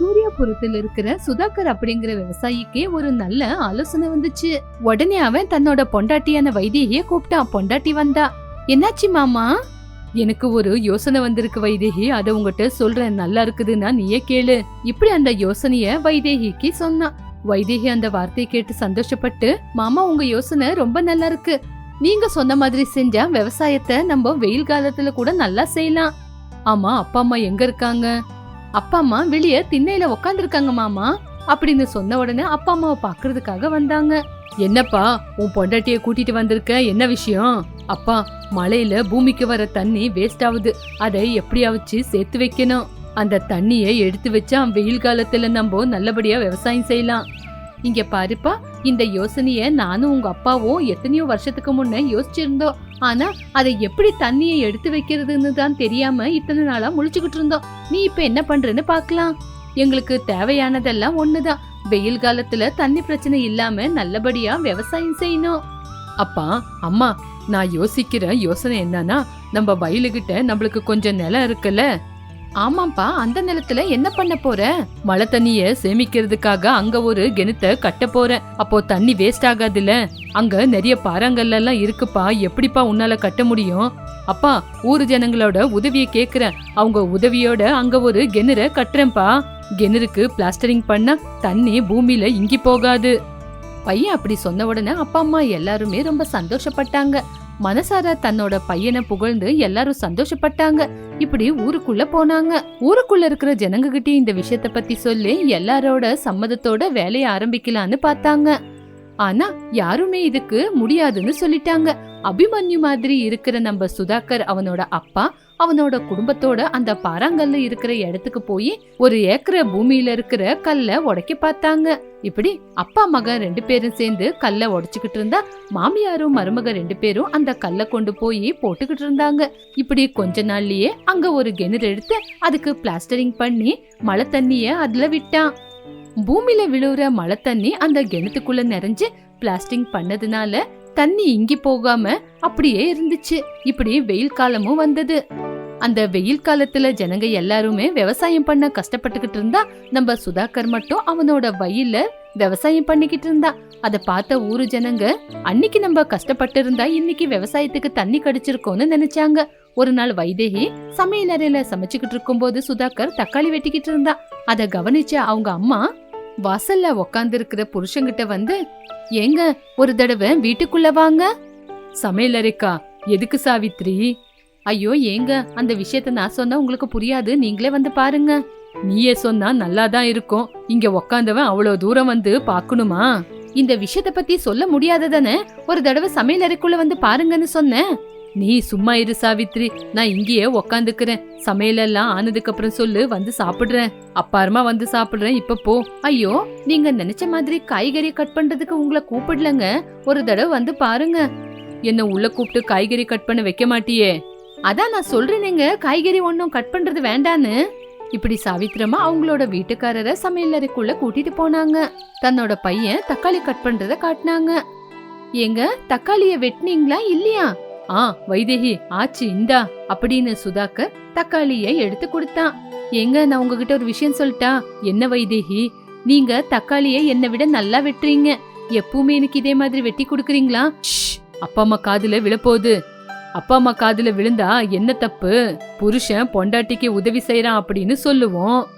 சூர்யாபுரத்துல இருக்கிற சுதாகர் அப்படிங்கிற விவசாயிக்கே ஒரு நல்ல ஆலோசனை வந்துச்சு. உடனே அவன் தன்னோட பொண்டாட்டியான வைதேகிய கூப்பிட்டான். பொண்டாட்டி வந்தா என்னாச்சு மாமா? எனக்கு ஒரு யோசனை வந்திருக்கு வைதேகி அதை உங்ககிட்ட சொல்றேன். நல்லா இருக்குதுன்னா நீயே கேளு. இப்படி அந்த யோசனைய வைதேகிக்கு சொன்னான். வைதேகி அந்த வார்த்தையை கேட்டு சந்தோஷப்பட்டு மாமா உங்க யோசனை ரொம்ப நல்லா இருக்கு. நீங்க சொன்ன மாதிரி செஞ்சா விவசாயத்தை நம்ம வெயில் காலத்துல கூட நல்லா செய்யலாம். ஆமா அப்பா அம்மா எங்க இருக்காங்க? அப்பா அம்மா வெளிய திண்ணையில உக்காந்துருக்காங்க மாமா. அப்படின்னு சொன்ன உடனே அப்பா அம்மாவை பாக்குறதுக்காக வந்தாங்க. என்னப்பா உன் பொண்டாட்டிய கூட்டிட்டு வந்திருக்க? என்ன விஷயம்? அப்பா மழையில பூமிக்கு வர தண்ணி வேஸ்ட் ஆகுது. அதை எப்படியாவது சேர்த்து வைக்கணும். அந்த தண்ணியை எடுத்து வச்சா வெயில் காலத்துல நம்ம நல்லபடியா விவசாயம் செய்யலாம். இங்க பாருப்பா இந்த யோசனைய நானும் உங்க அப்பாவும் எத்தனையோ வருஷத்துக்கு முன்ன யோசிச்சிருந்தோம். ஆனா அதை எப்படி தண்ணியை எடுத்து வைக்கிறதுன்னு தான் தெரியாம இத்தனை நாளா முழிச்சுக்கிட்டு இருந்தோம். நீ இப்ப என்ன பண்றன்னு பார்க்கலாம் எங்களுக்கு தேவையானதெல்லாம் ஒண்ணுதான். வெயில் காலத்துல தண்ணி பிரச்சனை இல்லாம நல்லபடியா விவசாயம் செய்யணும். அப்பா அம்மா நான் யோசிக்கிற யோசனை என்னன்னா நம்ம வயலுகிட்ட நம்மளுக்கு கொஞ்சம் நிலம் இருக்குல்ல? ஆமாப்பா அந்த நிலத்துல என்ன பண்ண போற? மழை தண்ணிய சேமிக்கிறதுக்காக அங்க ஒரு கிணத்தை கட்ட போறேன் அப்போ தண்ணி வேஸ்ட் ஆகாதுல்ல. அங்க நிறைய பாறாங்கல்ல எல்லாம் இருக்குப்பா. எப்படிப்பா உன்னால கட்ட முடியும்? அப்பா ஊரு ஜனங்களோட உதவிய கேக்குறேன். அவங்க உதவியோட அங்க ஒரு கிணற கட்டுறேன்ப்பா. கிணறுக்கு பிளாஸ்டரிங் பண்ண தண்ணி பூமியில இங்கி போகாது. பையன் அப்படி சொன்ன உடனே அப்பா அம்மா எல்லாருமே ரொம்ப சந்தோஷப்பட்டாங்க. மனசார தன்னோட பையனை புகழ்ந்து எல்லாரும் சந்தோஷப்பட்டாங்க. இப்படி ஊருக்குள்ள போனாங்க. ஊருக்குள்ள இருக்கிற ஜனங்க கிட்டே இந்த விஷயத்த பத்தி சொல்லி எல்லாரோட சம்மதத்தோட வேலைய ஆரம்பிக்கலான்னு பார்த்தாங்க. ஆனா யாருமே இதுக்கு முடியாதுன்னு சொல்லிட்டாங்க. அபிமன்யு மாதிரி இருக்கிற நம்ம சுதாகர் அவனோட அப்பா அவனோட குடும்பத்தோட அந்த பாறாங்கல்ல இருக்கிற இடத்துக்கு போய் ஒரு ஏக்கர பூமியில இருக்கிற கல்ல உடைக்க பார்த்தாங்க. இப்படி அப்பா மகன் ரெண்டு பேரும் சேர்ந்து கல்ல உடைச்சுக்கிட்டு இருந்தா மாமியாரும் மருமக ரெண்டு பேரும் அந்த கல்ல கொண்டு போய் போட்டுக்கிட்டு இருந்தாங்க. இப்படி கொஞ்ச நாள்லயே அங்க ஒரு கிணறு எடுத்து அதுக்கு பிளாஸ்டரிங் பண்ணி மழை தண்ணிய அதுல விட்டான். பூமியில விழுற மழை தண்ணி அந்த கிணத்துக்குள்ள நிறைஞ்சு பிளாஸ்டிங் பண்ணதுனால தண்ணி இங்கி போகாம அப்படியே இருந்துச்சு. இப்படி வெயில் காலமும் வந்தது. அந்த வெயில் காலத்துல ஜனங்க எல்லாருமே விவசாயம் பண்ண கஷ்டப்பட்டுக்கிட்டு இருந்தா நம்ம சுதாகர் மட்டும் அவனோட வயல்ல விவசாயம் பண்ணிக்கிட்டு இருந்தா. அத பார்த்த ஊரு ஜனங்க அன்னைக்கு நம்ம கஷ்டப்பட்டு இருந்தா இன்னைக்கு விவசாயத்துக்கு தண்ணி கடிச்சிருக்கோம்னு நினைச்சாங்க. ஒரு நாள் வைதேகி சமையல் அறையில சமைச்சுக்கிட்டு இருக்கும்போது சுதாகர் தக்காளி வெட்டிக்கிட்டு இருந்தா. அத கவனிச்ச அவங்க அம்மா வாசல்ல உக்காந்து இருக்கிற புருஷங்கிட்ட வந்து ஏங்க ஒரு தடவை வீட்டுக்குள்ள வாங்க. சமையல் அறைக்கா எதுக்கு சாவித்ரி? ஐயோ ஏங்க அந்த விஷயத்த நான் சொன்னா உங்களுக்கு புரியாது. நீங்களே வந்து பாருங்க. நீயே சொன்னா நல்லாதான் இருக்கும். இங்க உக்காந்தவன் அவ்வளவு தூரம் வந்து பாக்கணுமா இந்த விஷயத்த பத்தி சொல்ல முடியாததானே? ஒரு தடவை சமையல் அறைக்குள்ள வந்து பாருங்கன்னு சொன்னேன். நீ சும்மா இரு சாவித்ரி. நான் இங்கேயே உக்காந்துக்கிறேன். சமையலெல்லாம் ஆனதுக்கு அப்புறம் சொல்லு வந்து சாப்பிடுறேன். அப்பாரமா வந்து சாப்பிடுறேன். இப்ப போ. ஐயோ நீங்க நினைச்ச மாதிரி காய்கறி கட் பண்றதுக்கு உங்களை கூப்பிடலங்க. ஒரு தடவை வந்து பாருங்க. என்ன உள்ள கூப்பிட்டு காய்கறி கட் பண்ண வைக்க மாட்டியே? அதான் நான் சொல்றேனேங்க காய்கறி ஒன்றும் கட் பண்றது வேண்டான்னு. இப்படி சாவித்திரமா அவங்களோட வீட்டுக்காரரை சமையலறைக்குள்ள கூட்டிட்டு போனாங்க. தன்னோட பையன் தக்காளி கட் பண்றத காட்டினாங்க. ஏங்க தக்காளிய வெட்டினீங்களா இல்லையா? ஆ வைதேகி ஆச்சு இந்தா அப்படின்னு சுதாகர் தக்காளிய எடுத்து கொடுத்தான். ஏங்க நான் உங்ககிட்ட ஒரு விஷயம் சொல்லிட்டா என்ன வைதேகி நீங்க தக்காளிய என்னை விட நல்லா வெட்டுறீங்க. எப்பவுமே எனக்கு இதே மாதிரி வெட்டி கொடுக்குறீங்களா? ஷ், அப்பா அம்மா காதுல விழப்போகுது. அப்பா அம்மா காதுல விழுந்தா என்ன தப்பு? புருஷன் பொண்டாட்டிக்கு உதவி செய்யறான் அப்படின்னு சொல்லுவோம்.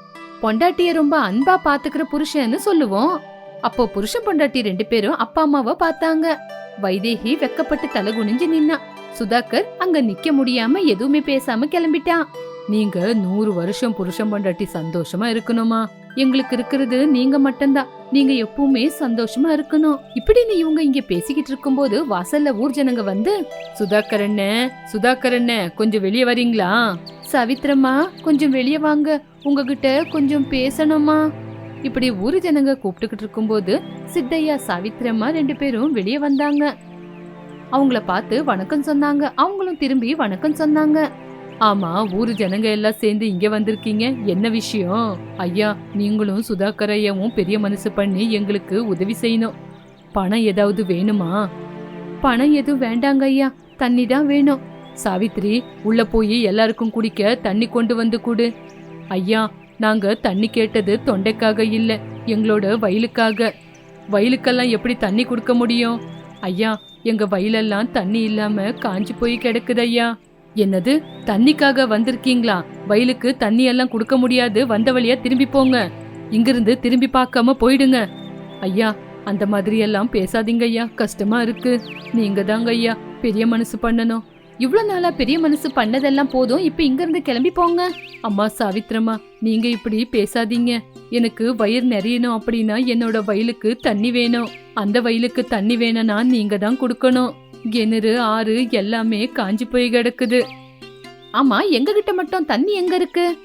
பொண்டாட்டிய ரொம்ப அன்பா பாத்துக்கிற புருஷன்னு சொல்லுவோம். அப்போ புருஷன் பொண்டாட்டி ரெண்டு பேரும் அப்பா அம்மாவை பார்த்தாங்க. வைதேகி வெக்கப்பட்டு தலை குனிஞ்சு நின்னா. சுதாகர் அங்க நிக்க முடியாம எதுவுமே பேசாம கிளம்பிட்டான். நீங்க நூறு வருஷம் புருஷன் பொண்டாட்டி சந்தோஷமா இருக்கணுமா? எங்களுக்கு இருக்கிறது நீங்க மட்டும்தான். நீங்க எப்பவுமே சந்தோஷமா இருக்கணும். இப்படின்னு இவங்க இங்க பேசிக்கிட்டு இருக்கும்போது வாசல்ல ஊர் ஜனங்க வந்து சுதாகர் அண்ணே சுதாகர் அண்ணே கொஞ்சம் வெளியே வரீங்களா? சவித்ரம்மா கொஞ்சம் வெளியே வாங்க. உங்ககிட்ட கொஞ்சம் பேசணுமா? இப்படி ஊர் ஜனங்க கூப்பிட்டுக்கிட்டு இருக்கும்போது சித்தையா சவித்ரம்மா ரெண்டு பேரும் வெளியே வந்தாங்க. அவங்கள பார்த்து வணக்கம் சொன்னாங்க. அவங்களும் திரும்பி வணக்கம் சொன்னாங்க. ஆமா ஊரு ஜனங்க எல்லாம் சேர்ந்து இங்க வந்திருக்கீங்க. என்ன விஷயம்? ஐயா நீங்களும் சுதாகர் ஐயாவும் பெரிய மனசு பண்ணி எங்களுக்கு உதவி செய்யணும். பணம் ஏதாவது வேணுமா? பணம் எதுவும் வேண்டாங்க ஐயா தண்ணி தான் வேணும். சாவித்ரி உள்ள போய் எல்லாருக்கும் குடிக்க தண்ணி கொண்டு வந்து கொடு. ஐயா நாங்க தண்ணி கேட்டது தொண்டைக்காக இல்ல எங்களோட வயலுக்காக. வயலுக்கெல்லாம் எப்படி தண்ணி கொடுக்க முடியும்? ஐயா எங்க வயலெல்லாம் தண்ணி இல்லாம காஞ்சு போய் கிடக்குது ஐயா. என்னது? தண்ணிக்காக வந்திருக்கீங்களா? வயலுக்கு தண்ணி எல்லாம் கொடுக்க முடியாது. வந்த வழியா திரும்பி போங்க. இங்கிருந்து திரும்பி பார்க்காம போயிடுங்க. ஐயா அந்த மாதிரி எல்லாம் பேசாதீங்க ஐயா. கஷ்டமா இருக்கு. நீங்க தாங்க ஐயா பெரிய மனசு பண்ணணும். இவ்வளவு நாளா பெரிய மனசு பண்ணதெல்லாம் போதும். இப்ப இங்க இருந்து கிளம்பி போங்க. அம்மா சாவித்ரம்மா நீங்க இப்படி பேசாதீங்க. எனக்கு வயிறு நிறையணும் அப்படின்னா என்னோட வயலுக்கு தண்ணி வேணும். அந்த வயலுக்கு தண்ணி வேணும்னா நீங்க தான் கொடுக்கணும். கிணறு ஆறு எல்லாமே காஞ்சி போய் கிடக்குது. ஆமா எங்க கிட்ட மட்டும் தண்ணி எங்க இருக்கு?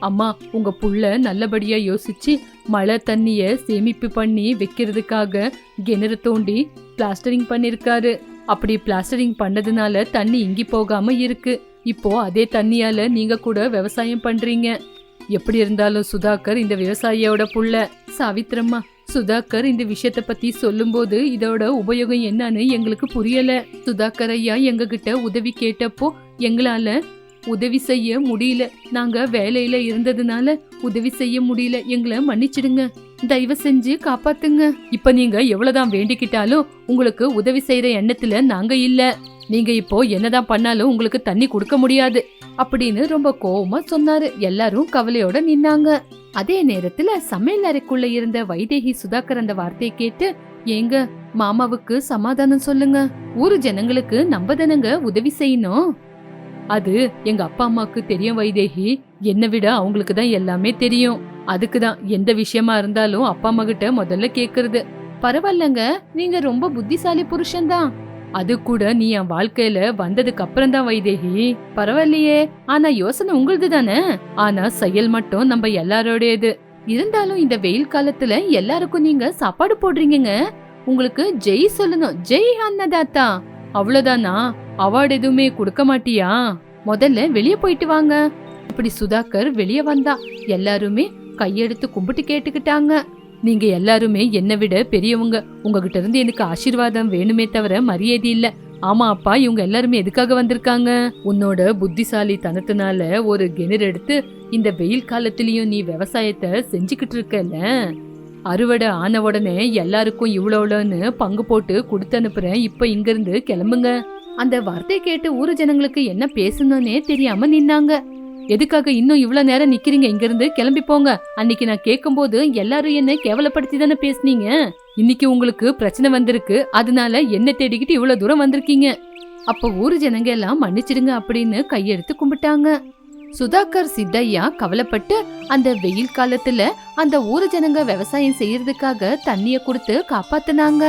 அம்மா உங்க புள்ள நல்லபடியா யோசிச்சு மழை தண்ணிய சேமிப்பு பண்ணி வைக்கிறதுக்காக கிணறு தோண்டி பிளாஸ்டரிங் பண்ணிருக்காரு. அப்படி பிளாஸ்டரிங் பண்ணதுனால தண்ணி இங்கி போகாம இருக்கு. இப்போ அதே தண்ணியால நீங்க கூட விவசாயம் பண்றீங்க. எப்படி இருந்தாலும் சுதாகர் இந்த விவசாயியோட புள்ள. சாவித்திரம்மா சுதாகர் இந்த விஷயத்த பத்தி சொல்லும்போது இதோட உபயோகம் என்னன்னு எங்களுக்கு புரியல. சுதாகர் ஐயா எங்க கிட்ட உதவி கேட்டப்போ எங்களால உதவி செய்ய முடியல. நாங்க வேலையில இருந்ததுனால உதவி செய்ய முடியல. எங்களை மன்னிச்சிடுங்க. தயவு செஞ்சு காப்பாத்துங்க. இப்ப நீங்க எவ்வளவுதான் வேண்டிக்கிட்டாலும் உங்களுக்கு உதவி செய்யற எண்ணத்துல நாங்க இல்ல. நீங்க இப்போ என்னதான் பண்ணாலும் உங்களுக்கு தண்ணி கொடுக்க முடியாது அப்படின்னு ரொம்ப கோவமா சொன்னாரு. எல்லாரும் கவலையோட நின்னாங்க. அதே நேரத்துல சமையல் அறைக்குள்ள இருந்த வைதேகி சுதாகர் அந்த வார்த்தையை கேட்டு ஏங்க மாமாவுக்கு சமாதானம் சொல்லுங்க. ஊரு ஜனங்களுக்கு நம்ம தானங்க உதவி செய்யணும். அது எங்க அப்பா அம்மாக்கு தெரியும் வைதேகி. என்னை விட அவங்களுக்கு தான் எல்லாமே தெரியும். அதுக்கு தான் எந்த விஷயமா இருந்தாலும் அப்பா அம்மா கிட்ட முதல்ல கேக்குறது. பரவாயில்லங்க நீங்க ரொம்ப புத்திசாலி புருஷன்தான் அது கூட நீ என் வாழ்க்கையில வந்ததுக்கு அப்புறம் தான் வைதேகி. பரவாயில்லையே. ஆனா யோசனை உங்களுது தானே? ஆனா செயல் மட்டும் நம்ம எல்லாரோடையது. இருந்தாலும் இந்த வெயில் காலத்துல எல்லாருக்கும் நீங்க சாப்பாடு போடுறீங்க உங்களுக்கு ஜெய் சொல்லணும். ஜெய் அன்னதாத்தா. அவ்வளவுதானா? அவார்டு எதுவுமே கொடுக்க மாட்டியா? முதல்ல வெளிய போயிட்டு வாங்க. இப்படி சுதாகர் வெளியே வந்தா எல்லாருமே கையெடுத்து கும்பிட்டு கேட்டுக்கிட்டாங்க. நீங்க எல்லாருமே என்னை விட பெரியவங்க. உங்ககிட்ட இருந்து எனக்கு ஆசீர்வாதம் வேணுமே தவிர மரியாதை இல்ல. ஆமா அப்பா இவங்க எல்லாருமே எதுக்காக வந்திருக்காங்க? உன்னோட புத்திசாலி தனத்தினால ஒரு கிணறு எடுத்து இந்த வெயில் காலத்திலயும் நீ விவசாயத்தை செஞ்சுக்கிட்டு இருக்கல அறுவடை ஆன உடனே எல்லாருக்கும் இவ்வளோன்னு பங்கு போட்டு கொடுத்து அனுப்புறேன். இப்ப இங்கிருந்து கிளம்புங்க. அந்த வார்த்தை கேட்டு ஊர் ஜனங்களுக்கு என்ன பேசணும்னே தெரியாம நின்னாங்க. எதுக்காக இன்னும் இவ்வளவு நேரம் நிக்கிறீங்க? இங்கிருந்து கிளம்பி போங்க. அன்னைக்கு நான் கேட்கும்போது எல்லாரும் என்ன கேவலப்படுத்தி தானே பேசுனீங்க? இன்னைக்கு உங்களுக்கு பிரச்சனை வந்திருக்கு. அதனால என்ன தேடிக்கிட்டு இவ்வளவு தூரம் வந்திருக்கீங்க. அப்ப ஊரு ஜனங்க எல்லாம் மன்னிச்சிடுங்க அப்படின்னு கையெடுத்து கும்பிட்டாங்க. சுதாகர் சித்தையா கவலைப்பட்டு அந்த வெயில் காலத்துல அந்த ஊரு ஜனங்க விவசாயம் செய்யறதுக்காக தண்ணிய கொடுத்து காப்பாத்தினாங்க.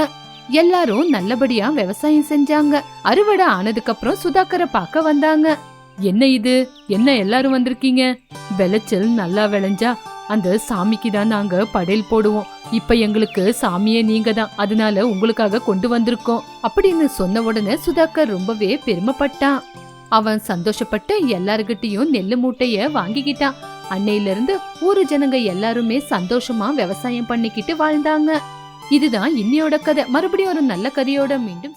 எல்லாரும் நல்லபடியா விவசாயம் செஞ்சாங்க. அறுவடை ஆனதுக்கு அப்புறம் சுதாகரை பார்க்க வந்தாங்க. என்ன இது? என்ன எல்லாரும் வந்திருக்கீங்க? விளைச்சல் நல்லா விளைஞ்சா அந்த சாமிக்கு தான் நாங்க படையல் போடுவோம். இப்ப எங்களுக்கு சாமியே நீங்க தான். அதனால உங்களுக்காக கொண்டு வந்திருக்கோம். அப்படின்னு சொன்ன உடனே சுதாகர் ரொம்பவே பெருமைப்பட்டான். அவன் சந்தோஷப்பட்டு எல்லாருகிட்டயும் நெல்லு மூட்டைய வாங்கிக்கிட்டான். அன்னையில இருந்து ஊரு ஜனங்க எல்லாருமே சந்தோஷமா விவசாயம் பண்ணிக்கிட்டு வாழ்ந்தாங்க. இதுதான் இன்னையோட கதை. மறுபடியும் ஒரு நல்ல கதையோட மீண்டும்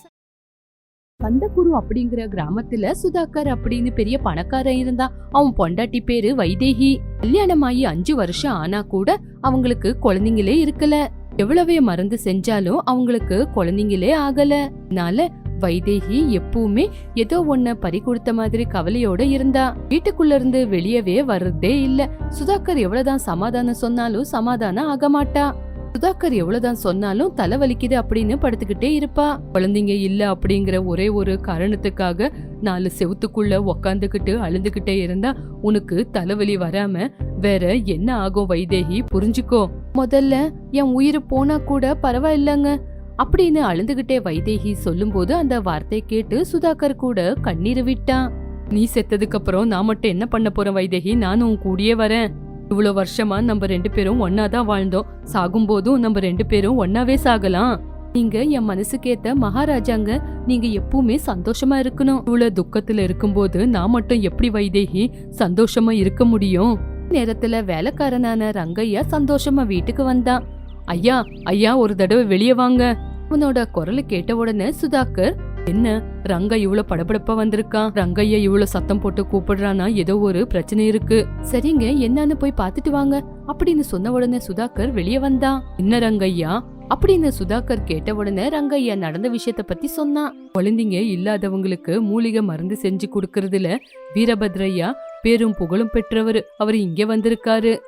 கந்தகுரு அப்படிங்கிற கிராமத்துல சுதாகர் அப்படின்னு பெரிய பணக்காரன் இருந்தான். அவன் பொண்டாட்டி பேரு வைதேகி. கல்யாணமாயி அஞ்சு வருஷம் ஆனா கூட அவங்களுக்கு குழந்தைங்களே இருக்கல. எவ்வளவே மருந்து செஞ்சாலும் அவங்களுக்கு குழந்தைங்களே ஆகல. அதனால வைதேகி எப்பவுமே ஏதோ ஒன்ன பறி கொடுத்த மாதிரி கவலையோட இருந்தா. வீட்டுக்குள்ள இருந்து வெளியவே வர்றதே இல்ல. சுதாகர் எவ்வளவுதான் சமாதானம் சொன்னாலும் சமாதானம் ஆக மாட்டா. சுதாகர் எவ்வளவுதான் சொன்னாலும் தலை வலிக்குது அப்படின்னு படுத்துக்கிட்டே இருப்பா. குழந்தைங்க இல்ல அப்படிங்கிற ஒரே ஒரு காரணத்துக்காக நாலு செவுத்துக்குள்ள உக்காந்துக்கிட்டு அழுந்துகிட்டே இருந்தா உனக்கு தலைவலி வராம வேற என்ன ஆகும் வைதேகி? புரிஞ்சுக்கோ. முதல்ல என் உயிர் போனா கூட பரவாயில்லங்க. அப்படின்னு அழுந்துகிட்டே வைதேகி சொல்லும்போது அந்த வார்த்தை கேட்டு சுதாகர் கூட கண்ணீர் விட்டான். நீ செத்ததுக்கு அப்புறம் நான் மட்டும் என்ன பண்ண போறேன் வைதேகி? நானும் உன் கூடயே வரேன். இவ்வளோ வருஷமா நம்ம ரெண்டு பேரும் ஒன்னா தான் வாழ்ந்தோம். சாகும்போதும் நம்ம ரெண்டு பேரும் ஒன்னாவே சாகலாம். நீங்க என் மனசுக்கேத்த மகாராஜாங்க நீங்க எப்பவுமே சந்தோஷமா இருக்கணும். இவ்வளவு துக்கத்துல இருக்கும்போது நான் மட்டும் எப்படி வைதேகி சந்தோஷமா இருக்க முடியும்? நேரத்துல வேலைக்காரனான ரங்கையா சந்தோஷமா வீட்டுக்கு வந்தான். ஐயா ஐயா ஒரு தடவை வெளியே வாங்க. அவனோட குரலை கேட்ட உடனே சுதாகர் என்ன? ரங்கா இவ்வளவு படபடப்பா வந்திருக்கான் ரங்கையா இவ்வளவு சத்தம் போட்டு கூப்பிடுறானா? ஏதோ ஒரு பிரச்சனை இருக்கு. சரிங்க என்னன்னு போய் பாத்துட்டு வாங்க. அப்படின்னு சொன்ன உடனே சுதாகர் வெளியே வந்தான் என்ன ரங்கையா? அப்படின்னு சுதாகர் கேட்ட உடனே ரங்கையா நடந்த விஷயத்த பத்தி சொன்னான் குழந்தைங்க இல்லாதவங்களுக்கு மூலிகை மருந்து செஞ்சு கொடுக்கறதுல வீரபத்ரையா பேரும் புகழும் பெற்றவர். அவர் இங்க வந்திருக்காரு.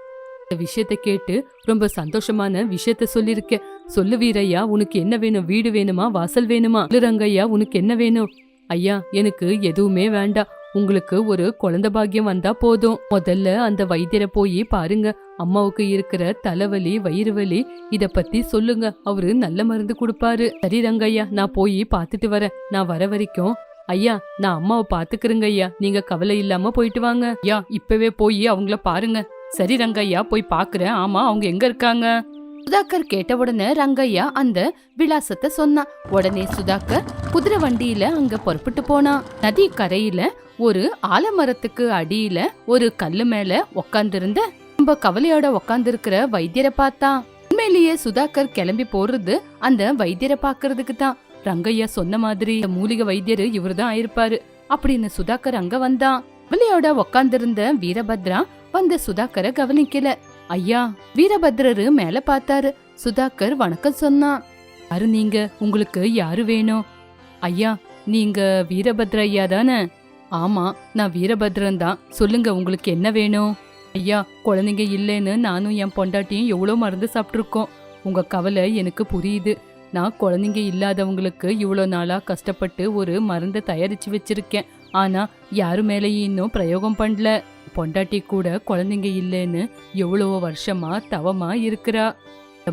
இந்த விஷயத்த கேட்டு ரொம்ப சந்தோஷமான விஷயத்த சொல்லிருக்க சொல்லு வீரையா உனக்கு என்ன வேணும்? வீடு வேணுமா? வாசல் வேணுமா? ரங்கையா உனக்கு என்ன வேணும்? ஐயா எனக்கு எதுவுமே வேண்டாம். உங்களுக்கு ஒரு குழந்தை பாக்கியம் வந்தா போதும். முதல்ல அந்த வைத்தியரை போய் பாருங்க. அம்மாவுக்கு இருக்கிற தலைவலி வயிறு வலி இத பத்தி சொல்லுங்க. அவரு நல்ல மருந்து கொடுப்பாரு. சரி ரங்கையா நான் போய் பார்த்துட்டு வரேன். நான் வர வரைக்கும் ஐயா நான் அம்மாவை பாத்துக்கிறேங்க ஐயா. நீங்க கவலை இல்லாம போயிட்டு வாங்க. ஐயா இப்பவே போய் அவங்கள பாருங்க. சரி ரங்கையா போய் பாக்குறேன். ஆமா அவங்க எங்க இருக்காங்க? சுதாகர் கேட்ட உடனே ரங்கையா அந்த விலாசத்தை சொன்னான் உடனே சுதாகர் குதிரை வண்டியில அங்க புறப்பட்டு போனான் நதி கரையில ஒரு ஆலமரத்துக்கு அடியில ஒரு கல்லு மேல உக்காந்துருந்த ரொம்ப கவலையோட உக்காந்துருக்கிற வைத்தியரை பார்த்தான். உண்மையிலேயே சுதாகர் கிளம்பி போறது அந்த வைத்தியரை பாக்குறதுக்கு தான். ரங்கையா சொன்ன மாதிரி மூலிகை வைத்தியர் இவர்தான் ஆயிருப்பாரு. அப்படின்னு சுதாகர் அங்க வந்தான். கவலையோட உக்காந்துருந்த வீரபத்ரா வந்த சுதாகரை கவனிக்கல. ஐயா வீரபத்ரரு மேல பார்த்தாரு. சுதாகர் வணக்கம் சொன்னான். யாரு நீங்க? உங்களுக்கு யாரு வேணும்? ஐயா நீங்க வீரபத்ர ஐயா தானே? ஆமா நான் வீரபத்ரன் தான். சொல்லுங்க உங்களுக்கு என்ன வேணும்? ஐயா குழந்தைங்க இல்லைன்னு நானும் என் பொண்டாட்டியும் எவ்வளோ மருந்து சாப்பிட்ருக்கோம் உங்க கவலை எனக்கு புரியுது. நான் குழந்தைங்க இல்லாதவங்களுக்கு இவ்வளோ நாளா கஷ்டப்பட்டு ஒரு மருந்தை தயாரிச்சு வச்சிருக்கேன். ஆனா யாரு மேலேயும் இன்னும் பிரயோகம் பண்ணல. பொண்டாட்டி கூட குழந்தைங்க இல்லைன்னு எவ்வளவோ வருஷமா தவமா இருக்கிறா.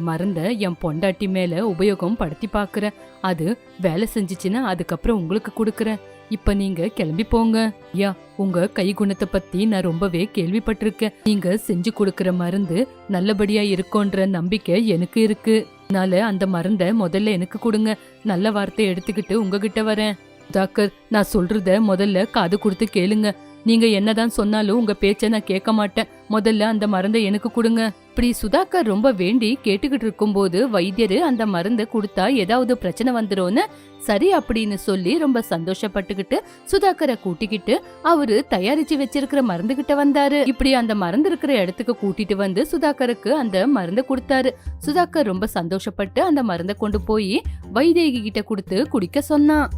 மருந்த என் பொண்டாட்டி மேல உபயோகம் படுத்தி பார்க்கறேன் அது வேலை செஞ்சுச்சுன்னா அதுக்கப்புறம் உங்களுக்கு கொடுக்கறேன். இப்ப நீங்க கிளம்பி போங்க. ஐயா உங்க கை குணத்தை பத்தி நான் ரொம்பவே கேள்விப்பட்டிருக்கேன். நீங்க செஞ்சு கொடுக்கற மருந்து நல்லபடியா இருக்கும்ன்ற நம்பிக்கை எனக்கு இருக்கு. அதனால அந்த மருந்தை முதல்ல எனக்கு கொடுங்க. நல்ல வார்த்தை எடுத்துக்கிட்டு உங்ககிட்ட வரேன். டாக்டர் நான் சொல்றத முதல்ல காது கொடுத்து கேளுங்க. நீங்க என்னதான் சொன்னாலும் உங்க பேச்ச நான் கேட்க மாட்டேன். முதல்ல அந்த மருந்தை எனக்கு கொடுங்க. இப்படி சுதாகர் ரொம்ப வேண்டி கேட்டுக்கிட்டு இருக்கும்போது வைத்தியரு அந்த மருந்தை கொடுத்தா ஏதாவது பிரச்சனை வந்துரும்னு சரி அப்படின்னு சொல்லி ரொம்ப சந்தோஷப்பட்டுக்கிட்டு சுதாகரை கூட்டிக்கிட்டு அவரு தயாரிச்சு வச்சிருக்கிற மருந்து கிட்ட வந்தாரு. இப்படி அந்த மருந்து இருக்கிற இடத்துக்கு கூட்டிட்டு வந்து சுதாகருக்கு அந்த மருந்தை கொடுத்தாரு. சுதாகர் ரொம்ப சந்தோஷப்பட்டு அந்த மருந்தை கொண்டு போய் வைதேகி கிட்ட கொடுத்து குடிக்க சொன்னான்.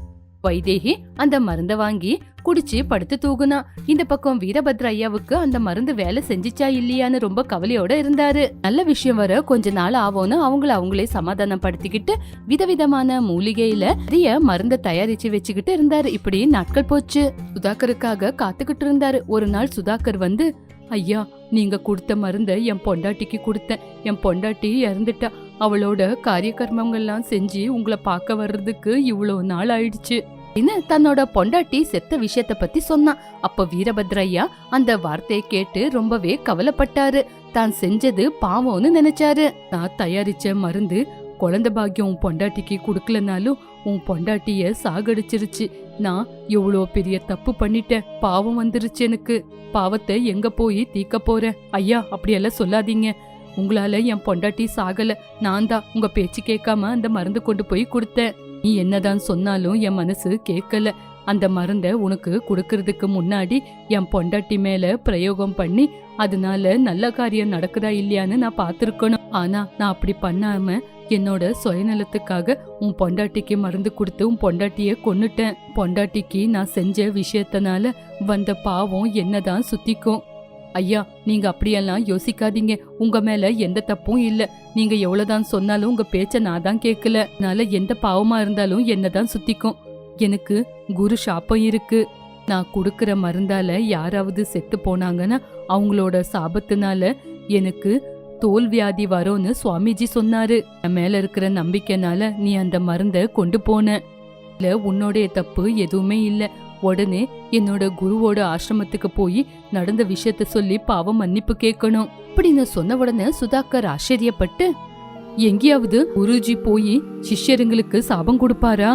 வைதேகி அந்த மருந்தை வாங்கி குடிச்சு படுத்து தூகுனா இந்த பக்கம் வீரபத்ர ஐயாவுக்கு அந்த மருந்து வேலை செஞ்சிச்சா இல்லையான்னு ரொம்ப கவலையோட இருந்தாரு. நல்ல விஷயம் வர கொஞ்ச நாள் ஆகும்னு அவங்கள அவங்களே சமாதானப்படுத்திக்கிட்டு விதவிதமான மூலிகையில நிறைய மருந்தை தயாரிச்சு வச்சுக்கிட்டு இருந்தாரு. இப்படி நாட்கள் போச்சு. சுதாகருக்காக காத்துக்கிட்டு இருந்தாரு. ஒரு நாள் சுதாகர் வந்து ஐயா நீங்க கொடுத்த மருந்தை என் பொண்டாட்டிக்கு கொடுத்தேன். என் பொண்டாட்டி இறந்துட்டா. அவளோட காரியகர்மங்கள்லாம் செஞ்சு உங்களை பார்க்க வர்றதுக்கு இவ்வளோ நாள் ஆயிடுச்சு. அப்படின்னு தன்னோட பொண்டாட்டி செத்த விஷயத்த பத்தி சொன்னான். அப்ப வீரபத்ரையா அந்த வார்த்தையை கேட்டு ரொம்பவே கவலைப்பட்டாரு. தான் செஞ்சது பாவம்னு நினைச்சாரு. நான் தயாரிச்ச மருந்து குழந்தை பாக்கியம் உன் பொண்டாட்டிக்கு கொடுக்கலனாலும் உன் பொண்டாட்டிய சாகடிச்சிருச்சு. நான் எவ்வளோ பெரிய தப்பு பண்ணிட்டேன். பாவம் வந்துருச்சு எனக்கு. பாவத்தை எங்க போய் தீக்க போறேன் ஐயா அப்படியெல்லாம் சொல்லாதீங்க. உங்களால என் பொண்டாட்டி சாகல. நான் தான் உங்க பேச்சு கேட்காம அந்த மருந்து கொண்டு போய் கொடுத்தேன். நீ என்னதான் சொன்னாலும் என் மனசு கேட்கல. அந்த மருந்தை உனக்கு கொடுக்கறதுக்கு முன்னாடி என் பொண்டாட்டி மேல பிரயோகம் பண்ணி அதனால நல்ல காரியம் நடக்குதா இல்லையான்னு நான் பார்த்துருக்கணும். ஆனா நான் அப்படி பண்ணாம என்னோட சுயநலத்துக்காக உன் பொண்டாட்டிக்கு மருந்து கொடுத்து உன் பொண்டாட்டிய கொன்னுட்டேன். பொண்டாட்டிக்கு நான் செஞ்ச விஷயத்தனால வந்த பாவம் என்னதான் சுத்திக்கும். ஐயா நீங்க அப்படியெல்லாம் யோசிக்காதீங்க. உங்க மேல எந்த தப்பும் இல்ல. நீங்க எவ்வளவுதான் சொன்னாலும் உங்க பேச்ச நான் தான் கேட்கல. அதனால எந்த பாவமா இருந்தாலும் என்னதான் சுத்திக்கும். எனக்கு குரு சாப்பம் இருக்கு. நான் கொடுக்கற மருந்தால யாராவது செத்து போனாங்கன்னா அவங்களோட சாபத்தினால எனக்கு தோல் வியாதி வரும்னு சுவாமிஜி சொன்னாரு. என் மேல இருக்கிற நம்பிக்கைனால நீ அந்த மருந்தை கொண்டு போன. இல்ல உன்னோடைய தப்பு எதுவுமே இல்ல. உடனே என்னோட குருவோட ஆசிரமத்துக்கு போய் நடந்த விஷயத்த சொல்லி பாவம் மன்னிப்பு கேட்கணும் அப்படின்னு சொன்ன உடனே சுதாகர் ஆச்சரியப்பட்டு எங்கேயாவது குருஜி போய் சிஷ்யருங்களுக்கு சாபம் கொடுப்பாரா?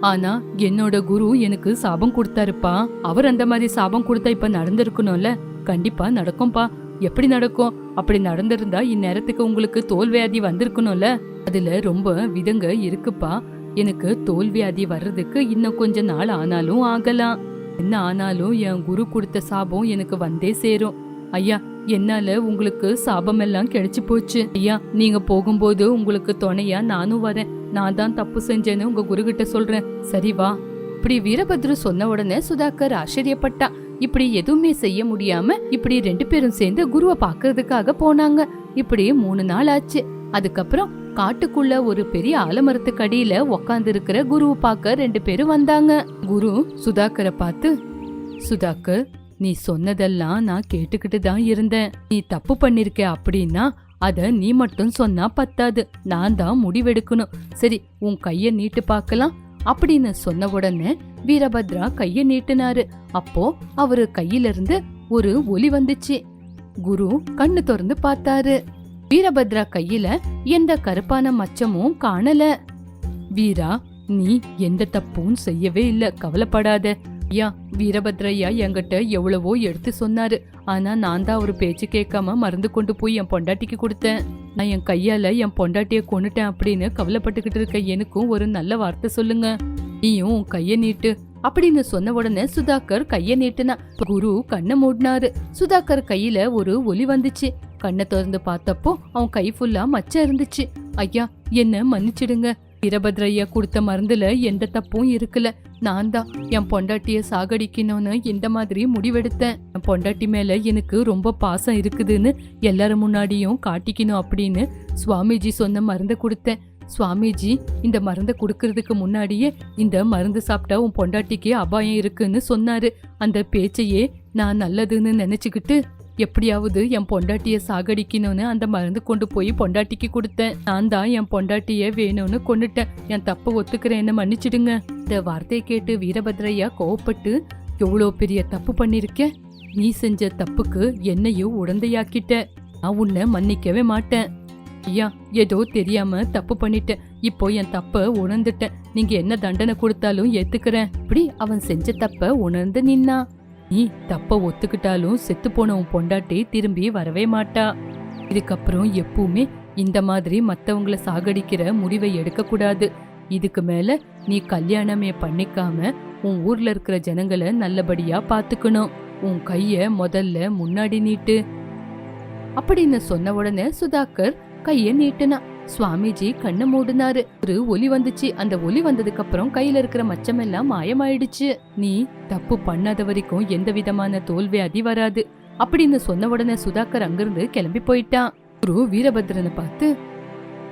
ஆனா என்னோட குரு எனக்கு சாபம் கொடுத்தாருப்பா. அவர் அந்த மாதிரி சாபம் கொடுத்தா இப்ப நடந்திருக்கணும்ல. கண்டிப்பா நடக்கும்பா. எப்படி நடக்கும்? அப்படி நடந்திருந்தா இந்நேரத்துக்கு உங்களுக்கு தோல் வியாதி வந்திருக்கணும்ல. அதுல ரொம்ப விதங்க இருக்குப்பா. எனக்கு தோல்வியாதி வர்றதுக்கு இன்னும் கொஞ்ச நாள் ஆனாலும் ஆகலாம். என்ன ஆனாலும் என் குரு கொடுத்த சாபம் எனக்கு வந்தே சேரும். ஐயா என்னால உங்களுக்கு சாபம் எல்லாம் கிடைச்சு போச்சு. ஐயா நீங்க போகும்போது உங்களுக்கு துணையா நானும் வரேன். நான் தான் தப்பு செஞ்சேன்னு உங்க குரு கிட்ட சொல்றேன். சரி வா. இப்படி வீரபத்ரு சொன்ன உடனே சுதாகர் ஆச்சரியப்பட்டா. இப்படி எதுவுமே செய்ய முடியாம இப்படி ரெண்டு பேரும் சேர்ந்து குருவை பாக்குறதுக்காக போனாங்க. இப்படி மூணு நாள் ஆச்சு. அதுக்கப்புறம் காட்டுக்குள்ள ஒரு பெரிய ஆலமரத்துக்கு அடியில உக்காந்து இருக்கிற குருவை பார்க்க ரெண்டு பேரும் வந்தாங்க. குரு சுதாகரை பார்த்து சுதாகர் நீ சொன்னதெல்லாம் நான் கேட்டுக்கிட்டு தான் இருந்தேன். நீ தப்பு பண்ணிருக்க அப்படின்னா அத நீ மட்டும் சொன்னா பத்தாது. நான் தான் முடிவெடுக்கணும். சரி உன் கைய நீட்டு பார்க்கலாம். அப்படின்னு சொன்ன உடனே வீரபத்ரா கைய நீட்டினாரு. அப்போ அவரு கையில இருந்து ஒரு ஒலி வந்துச்சு. குரு கண்ணு திறந்து பார்த்தாரு. வீரபத்ரா கையில எந்த கருப்பான மச்சமும் காணல. வீரா நீ எந்த தப்பும் செய்யவே இல்ல. கவலைப்படாத. ஐயா வீரபத்ரையா என்கிட்ட எவ்வளவோ எடுத்து சொன்னாரு. ஆனா நான் தான் ஒரு பேச்சு கேட்காம மறந்து கொண்டு போய் என் பொண்டாட்டிக்கு கொடுத்தேன். நான் என் கையால என் பொண்டாட்டிய கொன்னுட்டேன் அப்படின்னு கவலைப்பட்டுக்கிட்டு இருக்க எனக்கும் ஒரு நல்ல வார்த்தை சொல்லுங்க. நீயும் உன் கைய நீட்டு. அப்படின்னு சொன்ன உடனே சுதாகர் கைய நீட்டுனா குரு கண்ணை மூடினாரு. சுதாகர் கையில ஒரு ஒலி வந்துச்சு. கண்ணை திறந்து பார்த்தப்போ அவன் கை ஃபுல்லா மச்சம் இருந்துச்சு. ஐயா என்ன மன்னிச்சிடுங்க. வீரபத்ரையா கொடுத்த மருந்துல எந்த தப்பும் இருக்கல. நான் தான் என் பொண்டாட்டிய சாகடிக்கணும்னு இந்த மாதிரி முடிவெடுத்தேன். என் பொண்டாட்டி மேல எனக்கு ரொம்ப பாசம் இருக்குதுன்னு எல்லாரும் முன்னாடியும் காட்டிக்கணும் அப்படின்னு சுவாமிஜி சொன்ன மருந்தை கொடுத்தேன். சுவாமிஜி இந்த மருந்தை கொடுக்கறதுக்கு முன்னாடியே இந்த மருந்து சாப்பிட்டா உன் பொண்டாட்டிக்கு அபாயம் இருக்குன்னு சொன்னாரு. அந்த பேச்சையே நான் நல்லதுன்னு நினைச்சுக்கிட்டு எப்படியாவது என் பொண்டாட்டிய சாகடிக்கணும்னு அந்த மருந்து கொண்டு போய் பொண்டாட்டிக்கு கொடுத்தேன். நான் தான் என் பொண்டாட்டிய வேணும்னு கொண்டுட்டேன் என் தப்பை ஒத்துக்கிறேன்னு மன்னிச்சிடுங்க. இந்த வார்த்தையை கேட்டு வீரபத்ரையா கோவப்பட்டு எவ்வளோ பெரிய தப்பு பண்ணிருக்க? நீ செஞ்ச தப்புக்கு என்னையும் உடந்தையாக்கிட்ட. நான் உன்னை மன்னிக்கவே மாட்டேன். ஐயா ஏதோ தெரியாம தப்பு பண்ணிட்டேன் இப்போ என் தப்ப உணர்ந்துட்டேன். நீங்க என்ன தண்டனை கொடுத்தாலும் ஏத்துக்கிறேன். இப்படி அவன் செஞ்ச தப்ப உணர்ந்து நின்னா. நீ தப்ப ஒத்துக்கிட்டாலும் செத்து போன உன் பொண்டாட்டி திரும்பி வரவே மாட்டா. இதுக்கப்புறம் எப்பவுமே இந்த மாதிரி மத்தவங்கள சாகடிக்கிற முடிவை எடுக்க கூடாது இதுக்கு மேல நீ கல்யாணமே பண்ணிக்காம உன் ஊர்ல இருக்கிற ஜனங்களை நல்லபடியா பாத்துக்கணும். உன் கைய முதல்ல முன்னாடி நீட்டு. அப்படின்னு சொன்ன உடனே சுதாகர் கைய நீட்டுனா. சுவாமிஜி கண்ணை மூடினாரு. ஒரு ஒலி வந்துச்சு. அந்த ஒலி வந்ததுக்கு அப்புறம் கையில இருக்கிற மச்சம் எல்லாம் மாயமாயிடுச்சு. நீ தப்பு பண்ணாத வரைக்கும் எந்த விதமான தோல்வி அதி வராது. அப்படின்னு சொன்ன உடனே சுதாகர் அங்கிருந்து கிளம்பி போயிட்டான். குரு வீரபத்ரனை பார்த்து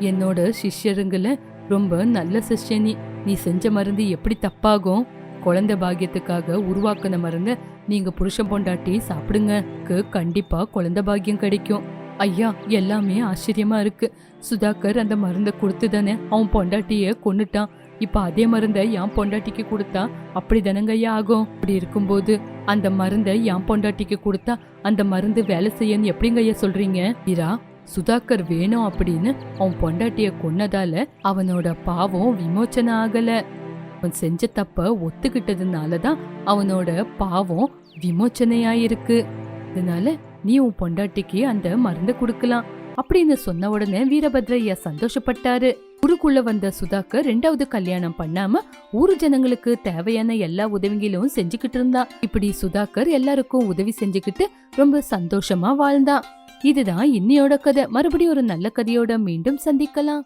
என்னோட சிஷ்யருங்கள ரொம்ப நல்ல சிஷ்யனி நீ. செஞ்ச மருந்து எப்படி தப்பாகும்? குழந்தை பாக்கியத்துக்காக உருவாக்குன மருந்த நீங்க புருஷன் பொண்டாட்டி சாப்பிடுங்க. கண்டிப்பா குழந்தை பாக்கியம் கிடைக்கும். ஐயா எல்லாமே ஆச்சரியமா இருக்கு. சுதாகர் அந்த மருந்தை கொடுத்து தானே அவன் பொண்டாட்டிய கொண்டுட்டான் இப்ப அதே மருந்தை என் பொண்டாட்டிக்கு கொடுத்தா அப்படி தானங்கய்யா ஆகும்? அப்படி இருக்கும்போது அந்த மருந்தை என் பொண்டாட்டிக்கு கொடுத்தா அந்த மருந்து வேலை செய்யன்னு எப்படிங்கய்யா சொல்றீங்க? இரா சுதாகர் வேணும் அப்படின்னு அவன் பொண்டாட்டிய கொன்னதால அவனோட பாவம் விமோச்சனம் ஆகல. அவன் செஞ்ச தப்ப ஒத்துக்கிட்டதுனால தான் அவனோட பாவம் விமோச்சனையாயிருக்கு. அதனால நீ உன் பொண்டாட்டிக்கு அந்த மருந்தை கொடுக்கலாம் அப்படின்னு சொன்ன உடனே வீரபத்ரையா சந்தோஷப்பட்டாரு. ஊருக்குள்ள வந்த சுதாகர் ரெண்டாவது கல்யாணம் பண்ணாம ஊரு ஜனங்களுக்கு தேவையான எல்லா உதவிகளும் செஞ்சுக்கிட்டு இருந்தா இப்படி சுதாகர் எல்லாருக்கும் உதவி செஞ்சுக்கிட்டு ரொம்ப சந்தோஷமா வாழ்ந்தான். இதுதான் இன்னையோட கதை. மறுபடியும் ஒரு நல்ல கதையோட மீண்டும் சந்திக்கலாம்.